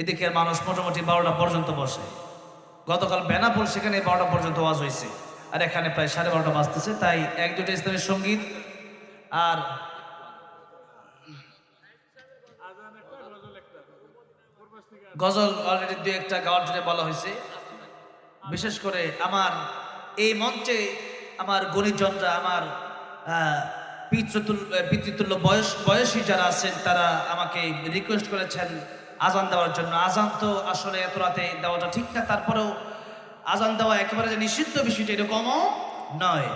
এদিকের মানুষ মোটামুটি বারোটা পর্যন্ত বসে। গতকাল বেনাপুর সেখানে বারোটা পর্যন্ত ওয়াজ হয়েছে আর এখানে প্রায় সাড়ে বারোটা বাজতেছে, তাই এক দুটো ইসলামের সংগীত আর গজল অলরেডি দু একটা গাওয়ার জন্য বলা হয়েছে বিশেষ করে আমার এই মঞ্চে আমার গণিতজনরা আমার পিতৃতুল্য বয়স, বয়সী যারা আছেন, তারা আমাকে রিকোয়েস্ট করেছেন আজান দেওয়ার জন্য। আজান তো আসলে এত রাতে দেওয়াটা ঠিক না, তারপরেও আজান দেওয়া একেবারে যে নিষিদ্ধ বিষয়টা এরকমও নয়।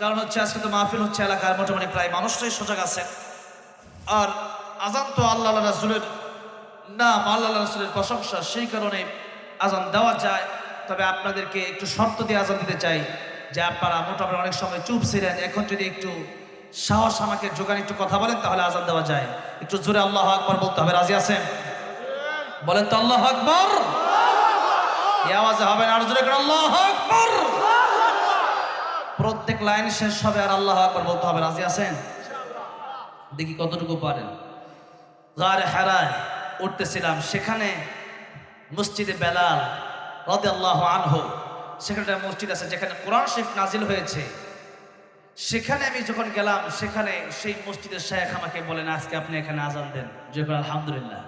কারণ হচ্ছে আজকে তো মাহফিল হচ্ছে এলাকার মোটামুটি প্রায় মানুষটাই সজাগ আছেন আর আজান তো আল্লাহ রাসুলের নাম, আল্লাহ রাসুলের প্রশংসা, সেই কারণে আজান দেওয়া যায়। তবে আপনাদেরকে একটু শর্ত দিয়ে আজান দিতে চাই যে আপনারা মোটামুটি অনেক সময় চুপ ছিলেন, এখন যদি একটু সাহস আমাকে যোগান একটু কথা বলেন, তাহলে আজান দেওয়া যায়। একটু জোরে আল্লাহ আকবর বলতে হবে, রাজি আছেন? বলেন তো আল্লাহ আকবর। এই আওয়াজে হবে না, আর জোরে আল্লাহ আকবর। প্রত্যেক লাইন শেষ হবে আর আল্লাহ আকবর বলতে হবে, রাজি আছেন? দেখি কতটুকু পারেন। গারে হেরায় উঠতেছিলাম, সেখানে মসজিদে বেলাল রদে আল্লাহ আনহো, সেখানে মসজিদ আছে যেখানে কোরআন শরীফ নাজিল হয়েছে। সেখানে আমি যখন গেলাম, সেখানে সেই মসজিদের শেখ আমাকে বলেন, আজকে আপনি এখানে আজান দেন। যে আলহামদুলিল্লাহ।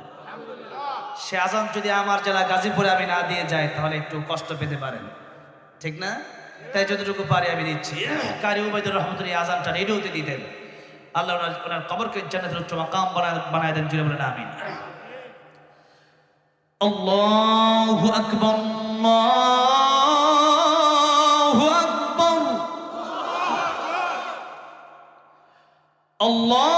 সে আজান যদি আমার জেলা গাজীপুরে আমি না দিয়ে যাই, তাহলে একটু কষ্ট পেতে পারেন। ঠিক না? তাই যতটুকু পারি আমি দিচ্ছি। কারি উবাইদুর রহমতুল্লাহ আজানটা রেডিওতে দিতেন আল্লাহ ওনার কবরকে জান্নাতের উচ্চ মাকাম বানায় দেন, জুড়ে বলেন, আমিন। আল্লাহু আকবার আল্লাহু আকবার। আল্লাহু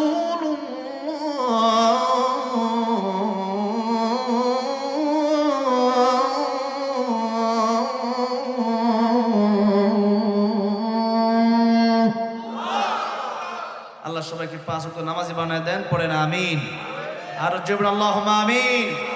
আল্লাহ সবাইকে পাঁচ নামাজি বানায় দেন পড়েন আমিন। আর জেবর আল্লাহ আমিন।